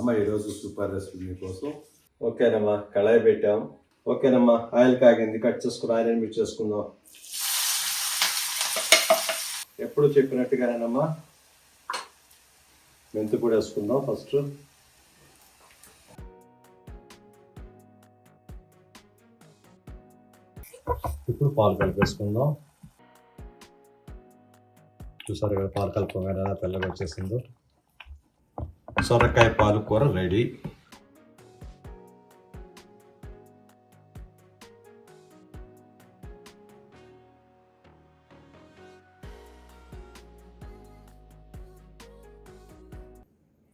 అమ్మ ఈరోజు super recipe మీకోసం. ఓకేనమ్మా కళాయి పెట్టాం. ఓకేనమ్మా ఆయిల్ కాగింది కట్ చేసుకుని ఆయిల్ మిక్స్ చేసుకుందాం. ఎప్పుడు చెప్పినట్టుగానేనమ్మా మెంతి పొడి వేసుకుందాం ఫస్ట్. ఇప్పుడు పాలు కలిపేసుకుందాం. చూసారు కదా పాలు కలుపుకోగానే తెల్లగా వచ్చేసిందో. సొరకాయ పాలకూర రెడీ.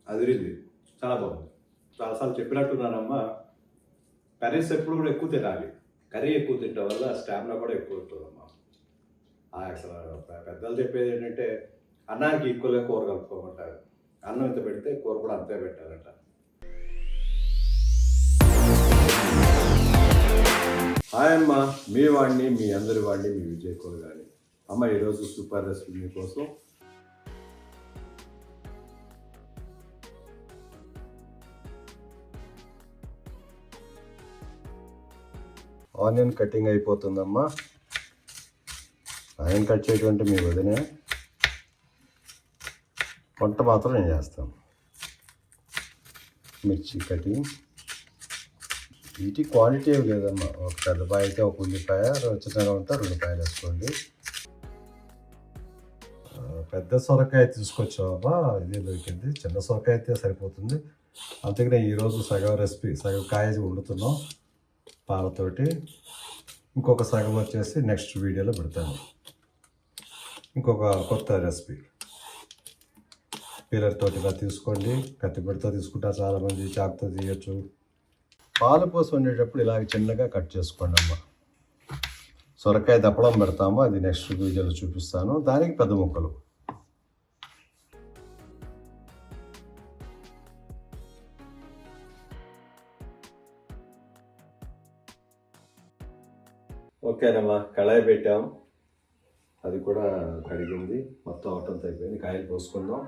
అదిరింది. చాలా బాగుంది. చాలాసార్లు చెప్పినట్టున్నానమ్మా కర్రీస్ ఎప్పుడు కూడా ఎక్కువ తినాలి. కర్రీ ఎక్కువ తినడం వల్ల స్టామినా కూడా ఎక్కువ ఉంటుందమ్మా. ఆ అసలు పెద్దలు చెప్పేది ఏంటంటే అన్నానికి ఈక్వల్గా కూర కలుపుకోమంటారు. అన్నం ఇంత పెడితే కూర కూడా అంతే పెట్టాలట హాయ్ అమ్మ మీ వాడిని మీ అందరి వాడిని మీ విజయ్ కూర కానీ అమ్మ ఈరోజు సూపర్ రెసిపీ మీకోసం. ఆనియన్ కటింగ్ అయిపోతుందమ్మా. ఆనియన్ కట్ చేయటువంటి మీ వదిన. వంట మాత్రం నేను చేస్తాను. మిర్చి కటింగ్ వీటి క్వాలిటీ ఏమి లేదమ్మా. ఒక పెద్దపాయ అయితే ఒక ఉల్లిపాయ చిన్నగా ఉంటే రెండు పాయలు వేసుకోండి. పెద్ద సొరకాయ తీసుకొచ్చావా ఇదే దొరికింది. చిన్న సొరకాయ అయితే సరిపోతుంది. అందుకనే ఈరోజు సగం రెసిపీ సగం కాయ వండుతున్నాం పాలతోటి. ఇంకొక సగం వచ్చేసి నెక్స్ట్ వీడియోలో పెడతాను. ఇంకొక కొత్త రెసిపీ. పీలర్ తోటి ఇలా తీసుకోండి. కత్తిపెడితో తీసుకుంటా చాలామంది చాకుతో తీయచ్చు. పాలు పోసి వండేటప్పుడు ఇలాగ చిన్నగా కట్ చేసుకోండి అమ్మ. సొరకాయ దప్పడం పెడతాము. అది నెక్స్ట్ వీడియోలో చూపిస్తాను. దానికి పెద్ద ముక్కలు. ఓకేనమ్మా కళాయి పెట్టాం. అది కూడా కడిగింది. మొత్తం అవటంతో అయిపోయింది. కాయలు పోసుకుందాం.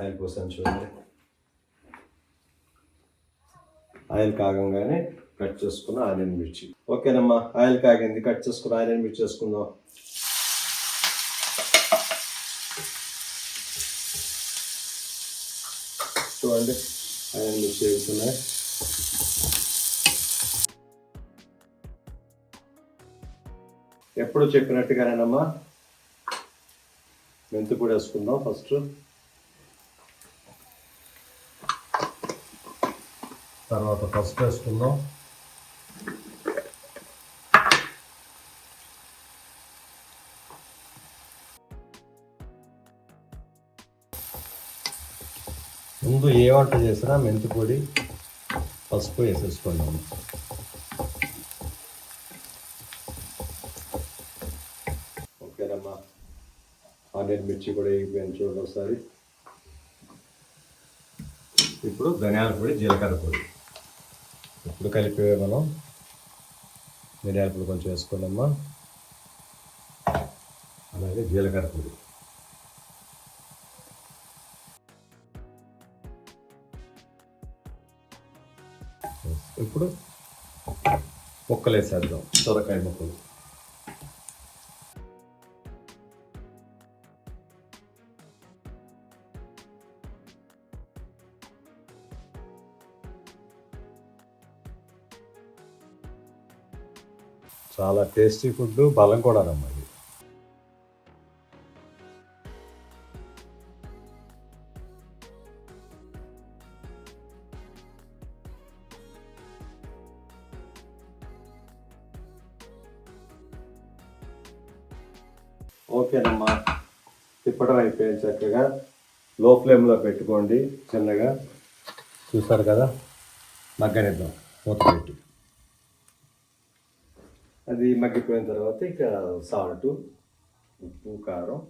ఆయిల్ పోసాను చూడండి. ఆయిల్ కాగంగానే కట్ చేసుకున్న ఆనియన్ మిర్చి. ఓకేనమ్మా ఆయిల్ కాగింది. కట్ చేసుకున్న ఆనియన్ మిర్చి చేసుకుందాం. చూడండి ఆనియన్ మిర్చి వేగుతున్నాయి. ఎప్పుడు చెప్పినట్టుగానేనమ్మా మెంతి కూడా వేసుకుందాం ఫస్ట్. తర్వాత పసుపు వేసుకుందాం. ముందు ఏ వంట చేసినా మెంతి పొడి పసుపు వేసేసుకున్నాము ఓకేనమ్మా. ఆనియన్ మిర్చి కూడా వేగిపోయింది చూడండి ఒకసారి. ఇప్పుడు ధనియాల పొడి జీలకర్ర పొడి. ఇప్పుడు కలిపి మనం. మిరియాల పొడి కొంచెం వేసుకోండమ్మా. అలాగే జీలకర్ర పొడి. ఇప్పుడు ముక్కలు వేసేద్దాం. సొరకాయ ముక్కలు. చాలా టేస్టీ ఫుడ్ బలం కూడా అమ్మా ఇది. ఓకేనమ్మా. తిప్పడం అయిపోయింది చక్కగా. లో ఫ్లేమ్లో పెట్టుకోండి చిన్నగా. చూసారు కదా? మగ్గనిద్దాం. మూత పెట్టి. అది మగ్గిపోయిన తర్వాత ఇక సాల్ట్ ఉప్పు కారం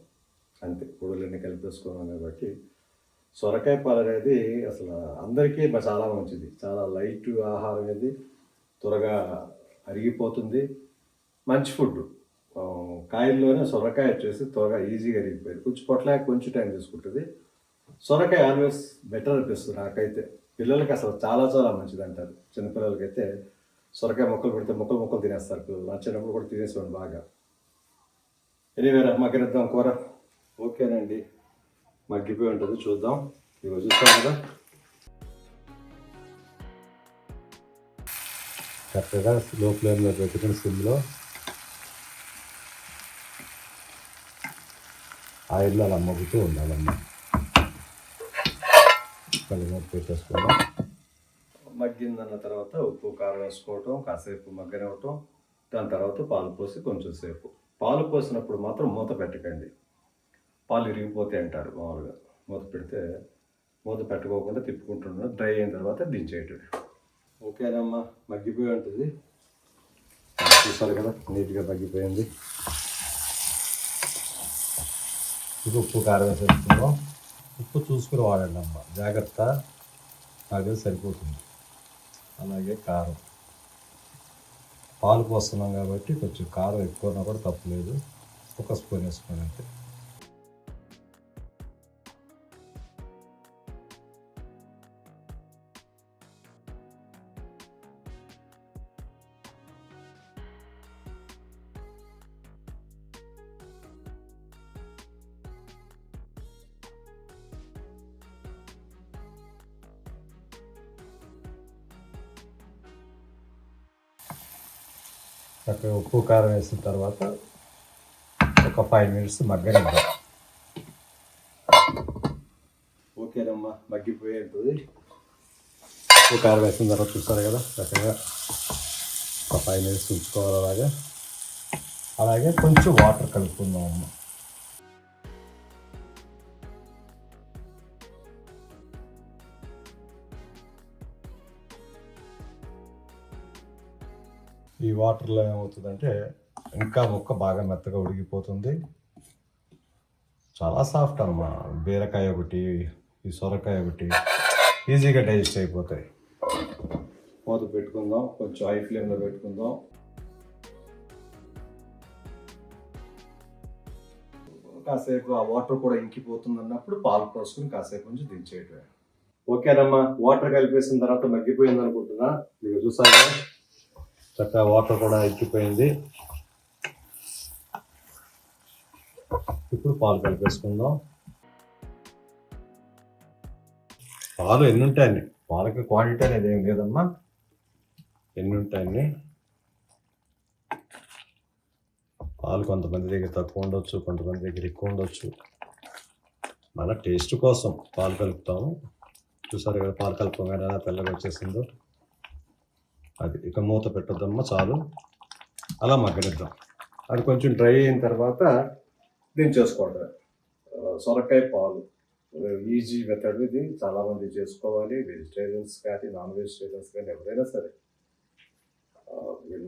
అంతే. పొడులన్నీ కలిపేసుకున్నాం కాబట్టి సొరకాయ పాలు అనేది అసలు అందరికీ చాలా మంచిది. చాలా లైట్ ఆహారం అనేది త్వరగా అరిగిపోతుంది. మంచి ఫుడ్. కాయల్లోనే సొరకాయ వచ్చేసి త్వరగా ఈజీగా అరిగిపోయారు కొంచెం పొట్లాక కొంచెం టైం తీసుకుంటుంది. సొరకాయ ఆల్వేస్ బెటర్ అనిపిస్తుంది నాకైతే. పిల్లలకి అసలు చాలా చాలా మంచిది అంటారు. చిన్నపిల్లలకైతే సొరకాయ మొక్కలు పెడితే మొక్కలు మొక్కలు తినేస్తారు పిల్లలు. నా చిన్నప్పుడు కూడా తినేసేవాడు బాగా. ఎనీవేరా మగ్గిరిద్దాం కూర. ఓకేనండి. మగ్గిపోయి ఉంటుంది చూద్దాం. ఇవి చూస్తాం కదా. కరెక్ట్గా లో ఫ్లేమ్లో పెట్టుకుని సిమ్లో ఆయిల్లో అలా మగ్గుతూ ఉండాలమ్మా కలిగి పెట్టేసుకుందాం మగ్గిందన్న తర్వాత ఉప్పు కారం వేసుకోవటం కాసేపు మగ్గనివ్వటం దాని తర్వాత పాలు పోసి కొంచెం సేపు. పాలు పోసినప్పుడు మాత్రం మూత పెట్టకండి. పాలు ఇరిగిపోతాయి అంటారు మామూలుగా. మూత పెడితే మూత పెట్టుకోకుండా తిప్పుకుంటున్నాను డ్రై అయిన తర్వాత దించేయటం ఓకేనమ్మా మగ్గిపోయి ఉంటుంది. చూసారు కదా నీట్గా మగ్గిపోయింది. ఇది ఉప్పు కారం వేసేసుకుందాం. ఉప్పు చూసుకుని వాడండి అమ్మ. జాగ్రత్త. నాకు సరిపోతుంది. అలాగే కారం. పాలు పోస్తున్నాం కాబట్టి కొంచెం కారం ఎక్కువ ఉన్నా కూడా తప్పలేదు. ఒక స్పూన్ వేసుకోండి అంతే. చక్కగా ఉప్పు కారం వేసిన తర్వాత ఒక ఫైవ్ మినిట్స్ మగ్గనిద్దాం. ఓకేనమ్మా మగ్గిపోయి ఉంటుంది. ఉప్పు కారం వేసిన తర్వాత చూస్తారు కదా చక్కగా ఒక ఫైవ్ మినిట్స్ ఉంచుకోవాలి అలాగే. అలాగే కొంచెం వాటర్ కలుపుకుందాం అమ్మ. ఈ వాటర్లో ఏమవుతుందంటే ఇంకా ముక్క బాగా మెత్తగా ఉడికిపోతుంది. చాలా సాఫ్ట్ అమ్మా బీరకాయ ఒకటి ఈ సొరకాయ ఒకటి ఈజీగా డైజెస్ట్ అయిపోతాయి. మూత పెట్టుకుందాం కొంచెం హై ఫ్లేమ్లో పెట్టుకుందాం. కాసేపు ఆ వాటర్ కూడా ఇంకిపోతుంది అన్నప్పుడు పాలు పోసుకుని కాసేపు నుంచి దించేయటమే. ఓకేనమ్మా వాటర్ కలిపేసిన తర్వాత మగ్గిపోయింది అనుకుంటున్నా మీకు చూసారా? చక్కగా వాటర్ కూడా ఎక్కిపోయింది ఇప్పుడు పాలు కలిపేసుకుందాం. పాలు ఎన్ని ఉంటాయండి పాలకి క్వాంటిటీ అనేది ఏం లేదమ్మా. ఎన్ని ఉంటాయండి పాలు కొంతమంది దగ్గర తక్కువ ఉండొచ్చు కొంతమంది దగ్గర ఎక్కువ ఉండొచ్చు. మన టేస్ట్ కోసం పాలు కలుపుతాము. చూసారు కదా పాలు కలుపుకోగానే తెల్లగా వచ్చేసిందో? అది. ఇక మూత పెట్టొద్దమ్మా చాలు. అలా మగ్గనిద్దాం. అది కొంచెం డ్రై అయిన తర్వాత దించేసుకోవడం సొరకాయ పాలు. ఈజీ మెథడ్ ఇది. చాలామంది చేసుకోవాలి. వెజిటేరియన్స్ కానీ నాన్ వెజిటేరియన్స్ కానీ ఎవరైనా సరే.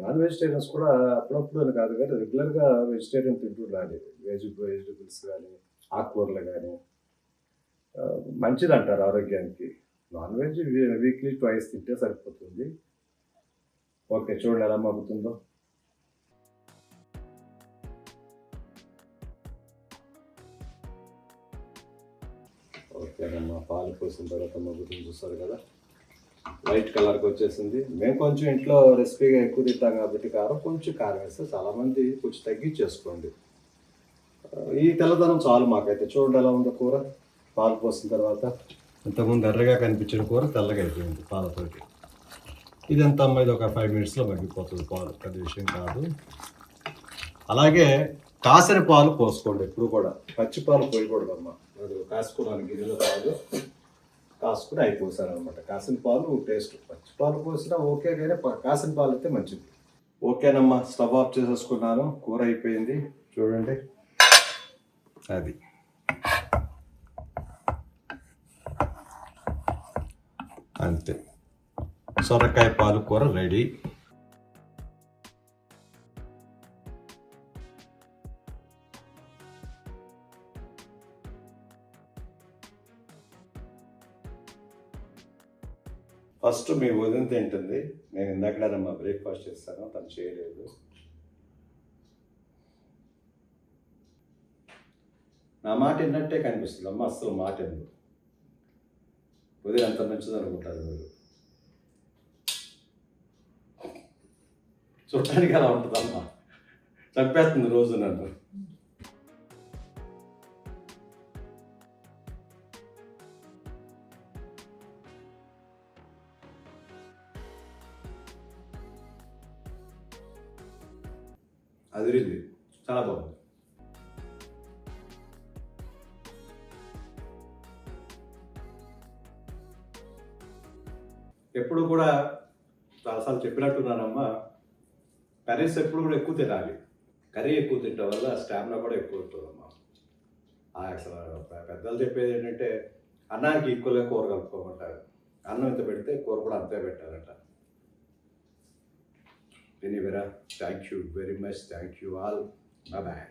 నాన్ వెజిటేరియన్స్ కూడా అప్పుడప్పుడు కాదు కానీ రెగ్యులర్గా వెజిటేరియన్ తింటుండాలి వెజ్ వెజిటబుల్స్ కానీ ఆకుకూరలు కానీ. మంచిది అంటారు ఆరోగ్యానికి. నాన్ వెజ్ వీక్లీ ట్వైస్ తింటే సరిపోతుంది. ఓకే చూడండి ఎలా మగ్గుతుందో. ఓకేనమ్మా పాలు పోసిన తర్వాత మగ్గుతుంది చూస్తారు కదా. వైట్ కలర్కి వచ్చేసింది. మేము కొంచెం ఇంట్లో రెసిపీగా ఎక్కువ తింటాం కాబట్టి కారం కొంచెం కారం వేస్తే చాలామంది కొంచెం తగ్గి చేసుకోండి ఈ తెల్లదనం చాలు మాకైతే. చూడండి ఎలా ఉందో కూర. పాలు పోసిన తర్వాత ఇంతకుముందు ఎర్రగా కనిపించిన కూర తెల్లగా అయిపోయింది పాలతోటి. ఇదంతా అమ్మాయిది ఇది ఒక ఫైవ్ మినిట్స్లో మగ్గిపోతుంది పాలు పెద్ద విషయం కాదు. అలాగే కాసిన పాలు పోసుకోండి ఎప్పుడు కూడా. పచ్చి పాలు పోయకూడదు అమ్మ అది కాసుకోవడానికి గిన్నెలో కాదు. కాసుకుని అయిపోసారు అనమాట కాసిన పాలు టేస్ట్. పచ్చి పాలు పోసినా ఓకే కానీ కాసిన పాలు అయితే మంచిది. ఓకేనమ్మా స్టవ్ ఆఫ్ చేసేసుకున్నాను. కూర అయిపోయింది. చూడండి. అది. అంతే. సొరకాయ పాలు కూర రెడీ. ఫస్ట్ మీ వదిన తింటుంది. నేను ఇందాకడమ్మా బ్రేక్ఫాస్ట్ చేస్తాను తను చేయలేదు. నా మాట విన్నట్టే కనిపిస్తుంది. అమ్మ అస్సలు మాట ఎందుకు ఉదయం అంత మంచిది అనుకుంటారు చూడటానికి అలా ఉంటుందమ్మా. చంపేస్తుంది రోజు నన్ను. అదిరింది. చాలా బాగుంది. ఎప్పుడు కూడా చాలాసార్లు చెప్పినట్టున్నానమ్మా. కర్రీస్ ఎప్పుడు కూడా ఎక్కువ తినాలి. కర్రీ ఎక్కువ తినడం వల్ల స్టామినా కూడా ఎక్కువ ఉంటుందమ్మా అసలు పెద్దలు చెప్పేది ఏంటంటే అన్నానికి ఈక్వల్గా కూర కలుపుకోమంటారు. అన్నం ఎంత పెడితే కూర కూడా అంతే పెట్టాలంట. ఎనీవేరా thank you very much thank you all bye